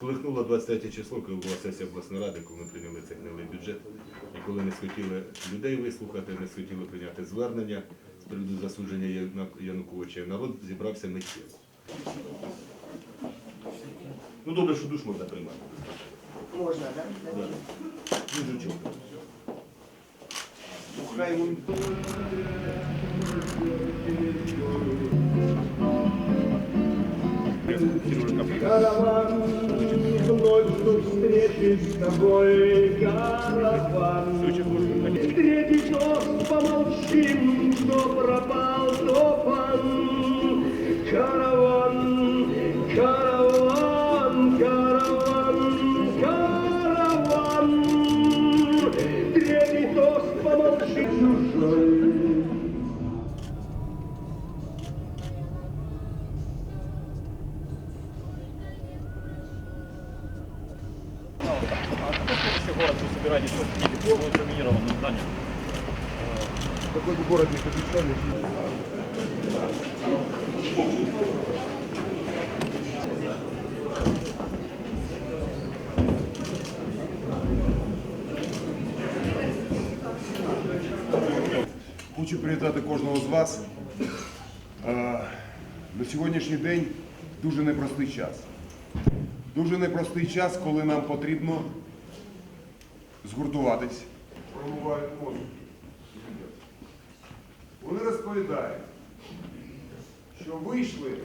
Колихнуло 23 число, коли була сесія обласної ради, коли ми прийняли цей гнилий бюджет. І коли не схотіли людей вислухати, не схотіли прийняти звернення з приводу засудження Януковича, народ зібрався миттєво. Ну добре, що душ можна приймати. Можна, так? Да. Дуже чітко. Хай Караван, ночью встречи с тобой, караван. Встретить нас, помолчим, кто пропал, то пан. Караван, караван, караван, караван. Третий тост, помолчим, чужой. город вы собираетесь вот номинированным зданием? такой бы город не обещали. Хочу привітати кожного з вас. Е, На сьогоднішній день дуже непростий час. Дуже непростий час, коли нам потрібно згуртуватись. Промивають мозок. Вони розповідають, що вийшли